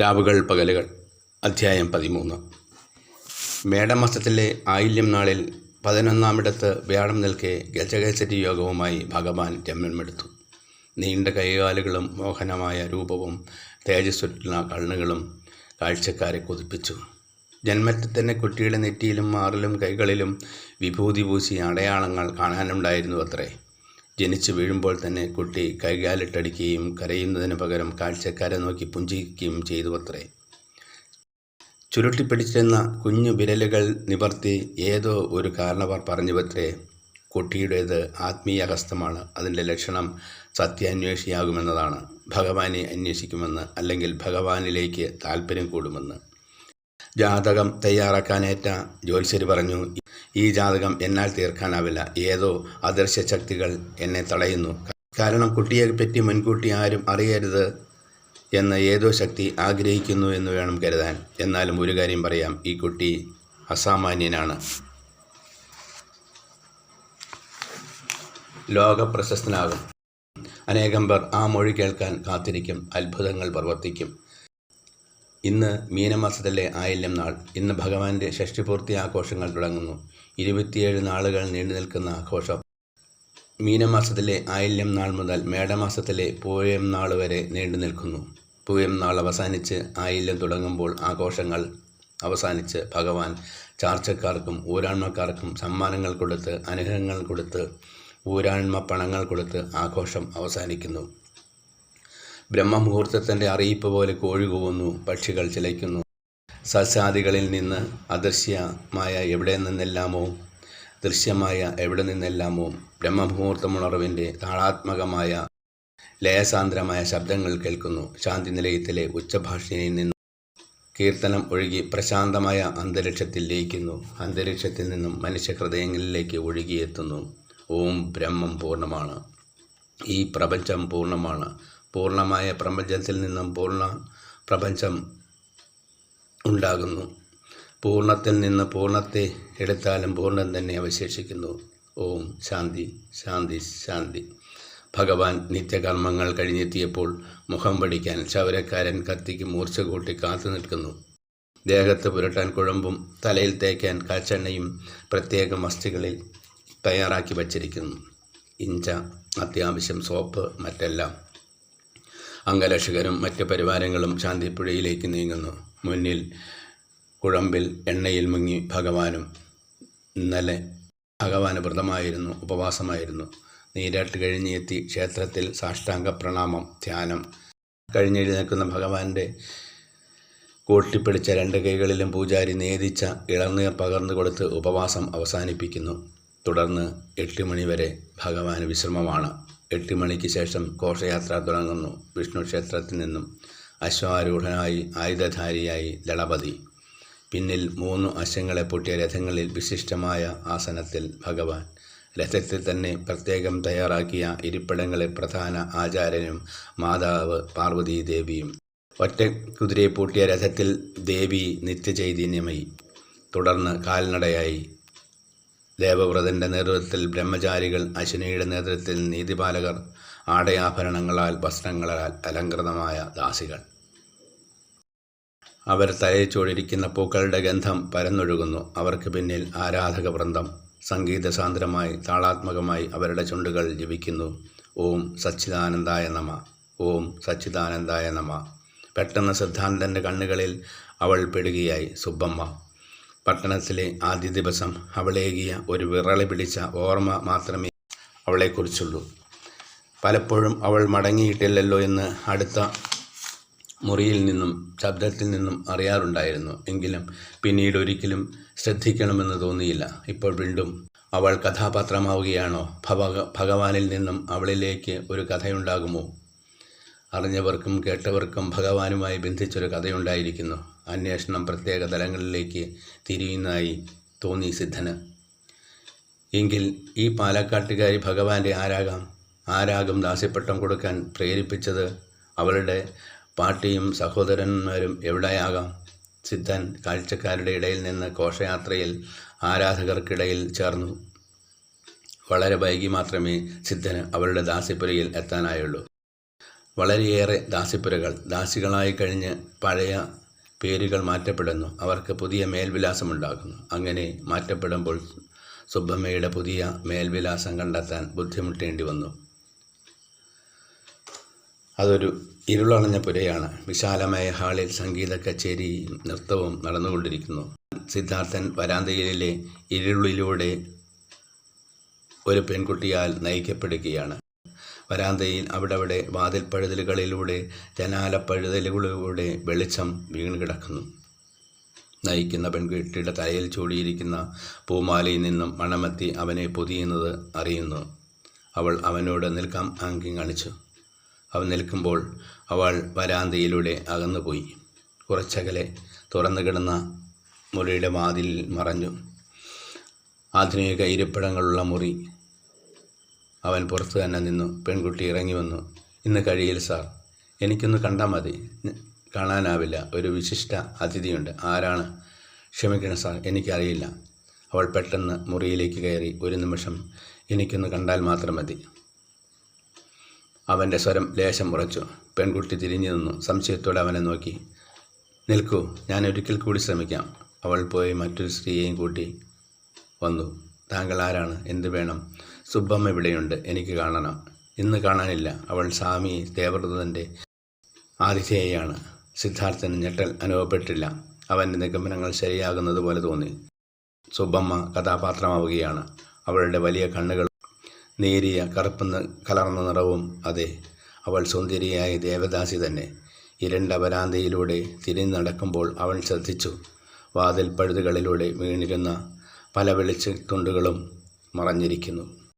രാവുകൾ പകലുകൾ അധ്യായം പതിമൂന്ന്. മേടമാസത്തിലെ ആയില്യം നാളിൽ പതിനൊന്നാമിടത്ത് വ്യാഴം നിൽക്കെ ഗജകേസരി യോഗവുമായി ഭഗവാൻ ജന്മമെടുത്തു നീണ്ട കൈകാലുകളും മോഹനമായ രൂപവും തേജസ്സുറ്റുള്ള കണ്ണുകളും കാഴ്ചക്കാരെ കൊതിപ്പിച്ചു. ജന്മത്തിൽ തന്നെ കുട്ടിയുടെ നെറ്റിയിലും മാറിലും കൈകളിലും വിഭൂതി പൂശിയ അടയാളങ്ങൾ കാണാനുണ്ടായിരുന്നു അത്രേ ജനിച്ചു വീഴുമ്പോൾ തന്നെ കുട്ടി കൈകാലിട്ടടിക്കുകയും കരയുന്നതിന് പകരം കാഴ്ചക്കാരെ നോക്കി പുഞ്ചിരിക്കുകയും ചെയ്തു അത്രേ ചുരുട്ടിപ്പിടിച്ചിരുന്ന കുഞ്ഞു വിരലുകൾ നിവർത്തി ഏതോ ഒരു കാരണവർ പറഞ്ഞുവത്രേ കുട്ടിയുടേത് ആത്മീയ ഹസ്തമാണ് അതിന്റെ ലക്ഷണം സത്യാന്വേഷിയാകുമെന്നതാണ്. ഭഗവാനെ അന്വേഷിക്കുമെന്ന് അല്ലെങ്കിൽ ഭഗവാനിലേക്ക് താല്പര്യം കൂടുമെന്ന്. ജാതകം തയ്യാറാക്കാനേറ്റ ജ്യോത്സ്യർ പറഞ്ഞു ഈ ജാതകം എന്നാൽ തീർക്കാനാവില്ല. ഏതോ അദൃശ്യ ശക്തികൾ എന്നെ തടയുന്നു. കാരണം കുട്ടിയെപ്പറ്റി മുൻകൂട്ടി ആരും അറിയരുത് എന്ന് ഏതോ ശക്തി ആഗ്രഹിക്കുന്നു എന്ന് വേണം കരുതാൻ. എന്നാലും ഒരു കാര്യം പറയാം. ഈ കുട്ടി അസാമാന്യനാണ്. ലോകപ്രശസ്തനാകും. അനേകം പേർ ആ മൊഴി കേൾക്കാൻ കാത്തിരിക്കും. അത്ഭുതങ്ങൾ പ്രവർത്തിക്കും. ഇന്ന് മീനമാസത്തിലെ ആയില്യം നാൾ. ഇന്ന് ഭഗവാന്റെ ഷഷ്ടിപൂർത്തി ആഘോഷങ്ങൾ തുടങ്ങുന്നു. ഇരുപത്തിയേഴ് നാളുകൾ നീണ്ടു നിൽക്കുന്ന ആഘോഷം. മീനമാസത്തിലെ ആയില്യം നാൾ മുതൽ മേടമാസത്തിലെ പൂയം നാൾ വരെ നീണ്ടു നിൽക്കുന്നു. പൂയം നാൾ അവസാനിച്ച് ആയില്യം തുടങ്ങുമ്പോൾ ആഘോഷങ്ങൾ അവസാനിച്ച് ഭഗവാൻ ചാർച്ചക്കാർക്കും ഊരാൺമക്കാർക്കും സമ്മാനങ്ങൾ കൊടുത്ത് അനുഗ്രഹങ്ങൾ കൊടുത്ത് ഊരാൺമ പണങ്ങൾ കൊടുത്ത് ആഘോഷം അവസാനിക്കുന്നു. ബ്രഹ്മമുഹൂർത്തത്തിന്റെ അറിയിപ്പ് പോലെ കോഴി കൂവുന്നു പക്ഷികൾ ചിലയ്ക്കുന്നു. സസ്യാദികളിൽ നിന്ന് അദൃശ്യമായ എവിടെ നിന്നെല്ലാമോ? ദൃശ്യമായ എവിടെ നിന്നെല്ലാമോ? ബ്രഹ്മമുഹൂർത്തമുണർവിന്റെ താളാത്മകമായ ലയസാന്ദ്രമായ ശബ്ദങ്ങൾ കേൾക്കുന്നു. ശാന്തി നിലയത്തിലെ ഉച്ചഭാഷയിൽ നിന്നും കീർത്തനം ഒഴുകി പ്രശാന്തമായ അന്തരീക്ഷത്തിൽ ലയിക്കുന്നു. അന്തരീക്ഷത്തിൽ നിന്നും മനുഷ്യ ഹൃദയങ്ങളിലേക്ക് ഒഴുകിയെത്തുന്നു. ഓം ബ്രഹ്മം പൂർണമാണ്. ഈ പ്രപഞ്ചം പൂർണമാണ്. പൂർണമായ പ്രപഞ്ചത്തിൽ നിന്നും പൂർണ പ്രപഞ്ചം ഉണ്ടാകുന്നു. പൂർണത്തിൽ നിന്ന് പൂർണത്തെ എടുത്താലും പൂർണം തന്നെ അവശേഷിക്കുന്നു. ഓം ശാന്തി ശാന്തി ശാന്തി. ഭഗവാൻ നിത്യകർമ്മങ്ങൾ കഴിഞ്ഞെത്തിയപ്പോൾ മുഖം പഠിക്കാൻ ശൗരക്കാരൻ കത്തിക്ക് മൂർച്ച കൂട്ടി കാത്തു നിൽക്കുന്നു. ദേഹത്ത് പുരട്ടാൻ കുഴമ്പും തലയിൽ തേക്കാൻ കാച്ചെണ്ണയും പ്രത്യേക മസ്തികളിൽ തയ്യാറാക്കി വച്ചിരിക്കുന്നു. ഇഞ്ച അത്യാവശ്യം സോപ്പ് മറ്റെല്ലാം അംഗരക്ഷകരും മറ്റ് പരിവാരങ്ങളും ശാന്തിപ്പുഴയിലേക്ക് നീങ്ങുന്നു. മുന്നിൽ കുഴമ്പിൽ എണ്ണയിൽ മുങ്ങി ഭഗവാനും ഇന്നലെ ഭഗവാന് വ്രതമായിരുന്നു ഉപവാസമായിരുന്നു. നീരാട്ട് കഴിഞ്ഞെത്തി ക്ഷേത്രത്തിൽ സാഷ്ടാംഗ പ്രണാമം ധ്യാനം. കഴിഞ്ഞെഴുന്നേൽക്കുന്ന ഭഗവാന്റെ കൂട്ടിപ്പിടിച്ച രണ്ട് കൈകളിലും പൂജാരി നേദിച്ച ഇളനീർ പകർന്നു കൊടുത്ത് ഉപവാസം അവസാനിപ്പിക്കുന്നു. തുടർന്ന് എട്ട് മണിവരെ ഭഗവാന് വിശ്രമമാണ്. എട്ട് മണിക്ക് ശേഷം ഘോഷയാത്ര തുടങ്ങുന്നു. വിഷ്ണു ക്ഷേത്രത്തിൽ നിന്നും അശ്വാരൂഢനായി ആയുധധാരിയായി ദളപതി. പിന്നിൽ മൂന്ന് അശ്വങ്ങളെ പൊട്ടിയ രഥങ്ങളിൽ വിശിഷ്ടമായ ആസനത്തിൽ ഭഗവാൻ. രഥത്തിൽ തന്നെ പ്രത്യേകം തയ്യാറാക്കിയ ഇരിപ്പിടങ്ങളെ പ്രധാന ആചാര്യനും മാതാവ് പാർവതി ദേവിയും ഒറ്റ കുതിരയെ പൂട്ടിയ രഥത്തിൽ ദേവി നിത്യചൈതന്യമായി. തുടർന്ന് കാൽനടയായി. ദേവവ്രതന്റെ നേതൃത്വത്തിൽ ബ്രഹ്മചാരികൾ അശ്വിനിയുടെ നേതൃത്വത്തിൽ നീതിപാലകർ ആടയാഭരണങ്ങളാൽ വസ്ത്രങ്ങളാൽ അലങ്കൃതമായ ദാസികൾ. അവർ തലയിച്ചോടിയിരിക്കുന്ന പൂക്കളുടെ ഗന്ധം പരന്നൊഴുകുന്നു. അവർക്ക് പിന്നിൽ ആരാധക വൃന്ദം സംഗീതസാന്ദ്രമായി താളാത്മകമായി അവരുടെ ചുണ്ടുകൾ ജപിക്കുന്നു. ഓം സച്ചിദാനന്ദായ നമ. ഓം സച്ചിദാനന്ദായ നമ. പെട്ടെന്ന് സിദ്ധാന്തന്റെ കണ്ണുകളിൽ അവൾ പെടുകയായി. സുബ്ബമ്മ പട്ടണത്തിലെ ആദ്യ ദിവസം അവളേകിയ ഒരു വിറളി പിടിച്ച ഓർമ്മ മാത്രമേ അവളെക്കുറിച്ചുള്ളൂ. പലപ്പോഴും അവൾ മടങ്ങിയിട്ടില്ലല്ലോ എന്ന് അടുത്ത മുറിയിൽ നിന്നും ശബ്ദത്തിൽ നിന്നും അറിയാറുണ്ടായിരുന്നു. എങ്കിലും പിന്നീട് ഒരിക്കലും ശ്രദ്ധിക്കണമെന്ന് തോന്നിയില്ല. ഇപ്പോൾ വീണ്ടും അവൾ കഥാപാത്രമാവുകയാണോ? ഭവ ഭഗവാനിൽ നിന്നും അവളിലേക്ക് ഒരു കഥയുണ്ടാകുമോ? അറിഞ്ഞവർക്കും കേട്ടവർക്കും ഭഗവാനുമായി ബന്ധിച്ചൊരു കഥയുണ്ടായിരിക്കുന്നു. അന്വേഷണം പ്രത്യേക തലങ്ങളിലേക്ക് തിരിയുന്നതായി തോന്നി സിദ്ധന്. എങ്കിൽ ഈ പാലക്കാട്ടുകാരി ഭഗവാന്റെ ആരാകാം ആരാകും ദാസ്യപ്പെട്ടം കൊടുക്കാൻ പ്രേരിപ്പിച്ചത് അവളുടെ പാട്ടിയും സഹോദരന്മാരും എവിടെയാകാം? സിദ്ധൻ കാഴ്ചക്കാരുടെ ഇടയിൽ നിന്ന് ഘോഷയാത്രയിൽ ആരാധകർക്കിടയിൽ ചേർന്നു. വളരെ വൈകി മാത്രമേ സിദ്ധന് അവളുടെ ദാസിപ്പുരയിൽ എത്താനായുള്ളൂ. വളരെയേറെ ദാസിപ്പുരകൾ ദാസികളായി കഴിഞ്ഞ് പഴയ പേരുകൾ മാറ്റപ്പെടുന്നു. അവർക്ക് പുതിയ മേൽവിലാസമുണ്ടാകുന്നു. അങ്ങനെ മാറ്റപ്പെടുമ്പോൾ സുബ്ബമ്മയുടെ പുതിയ മേൽവിലാസം കണ്ടെത്താൻ ബുദ്ധിമുട്ടേണ്ടി വന്നു. അതൊരു ഇരുളണഞ്ഞ പുരയാണ്. വിശാലമായ ഹാളിൽ സംഗീത കച്ചേരി നൃത്തവും നടന്നുകൊണ്ടിരിക്കുന്നു. സിദ്ധാർത്ഥൻ വരാന്തയിലെ ഇരുളിലൂടെ ഒരു പെൺകുട്ടിയാൽ നയിക്കപ്പെടുകയാണ്. വരാന്തയിൽ അവിടവിടെ വാതിൽപ്പഴുതലുകളിലൂടെ ജനാലപ്പഴുതലുകളിലൂടെ വെളിച്ചം വീണ് കിടക്കുന്നു നയിക്കുന്ന പെൺകുട്ടിയുടെ തലയിൽ ചൂടിയിരിക്കുന്ന പൂമാലയിൽ നിന്നും മണമെത്തി അവനെ പൊതിയുന്നത് അറിയുന്നു. അവൾ അവനോട് നിൽക്കാം ആംഗ്യം കാണിച്ചു. അവൻ നിൽക്കുമ്പോൾ അവൾ വരാന്തയിലൂടെ അകന്നുപോയി. കുറച്ചകലെ തുറന്നു കിടന്ന മുറിയുടെ വാതിലിൽ മറഞ്ഞു. ആധുനിക ഇരിപ്പിടങ്ങളുള്ള മുറി അവൻ പുറത്തു തന്നെ നിന്നു. പെൺകുട്ടി ഇറങ്ങി വന്നു. ഇന്ന് കഴിയില്ല സാർ. എനിക്കൊന്ന് കണ്ടാൽ മതി. കാണാനാവില്ല. ഒരു വിശിഷ്ട അതിഥിയുണ്ട്. ആരാണ്? ക്ഷമിക്കണം സാർ. എനിക്കറിയില്ല. അവൾ പെട്ടെന്ന് മുറിയിലേക്ക് കയറി. ഒരു നിമിഷം. എനിക്കൊന്ന് കണ്ടാൽ മാത്രം മതി. അവന്റെ സ്വരം ലേശം ഉറച്ചു. പെൺകുട്ടി തിരിഞ്ഞു നിന്നു. സംശയത്തോടെ അവനെ നോക്കി. നിൽക്കൂ. ഞാൻ ഒരിക്കൽ കൂടി ശ്രമിക്കാം. അവൾ പോയി മറ്റൊരു സ്ത്രീയെയും കൂട്ടി വന്നു. താങ്കൾ ആരാണ്? എന്ത് വേണം? സുബ്ബമ്മ ഇവിടെയുണ്ട്. എനിക്ക് കാണണം. ഇന്ന് കാണാനില്ല. അവൾ സ്വാമി ദേവവ്രതന്റെ ആതിഥേയാണ് സിദ്ധാർത്ഥന് ഞെട്ടൽ അനുഭവപ്പെട്ടില്ല. അവന്റെ നിഗമനങ്ങൾ ശരിയാകുന്നത് പോലെ തോന്നി. സുബ്ബമ്മ കഥാപാത്രമാവുകയാണ്. അവളുടെ വലിയ കണ്ണുകൾ നേരിയ കറുപ്പ് കലർന്ന നിറവും അതെ അവൾ സുന്ദരിയായ ദേവദാസി തന്നെ. ഇരണ്ട വരാന്തയിലൂടെ തിരിഞ്ഞു നടക്കുമ്പോൾ അവൻ ശ്രദ്ധിച്ചു. വാതിൽ പഴുതുകളിലൂടെ വീണിരുന്ന പല വെളിച്ചത്തുണ്ടുകളും മറഞ്ഞിരിക്കുന്നു.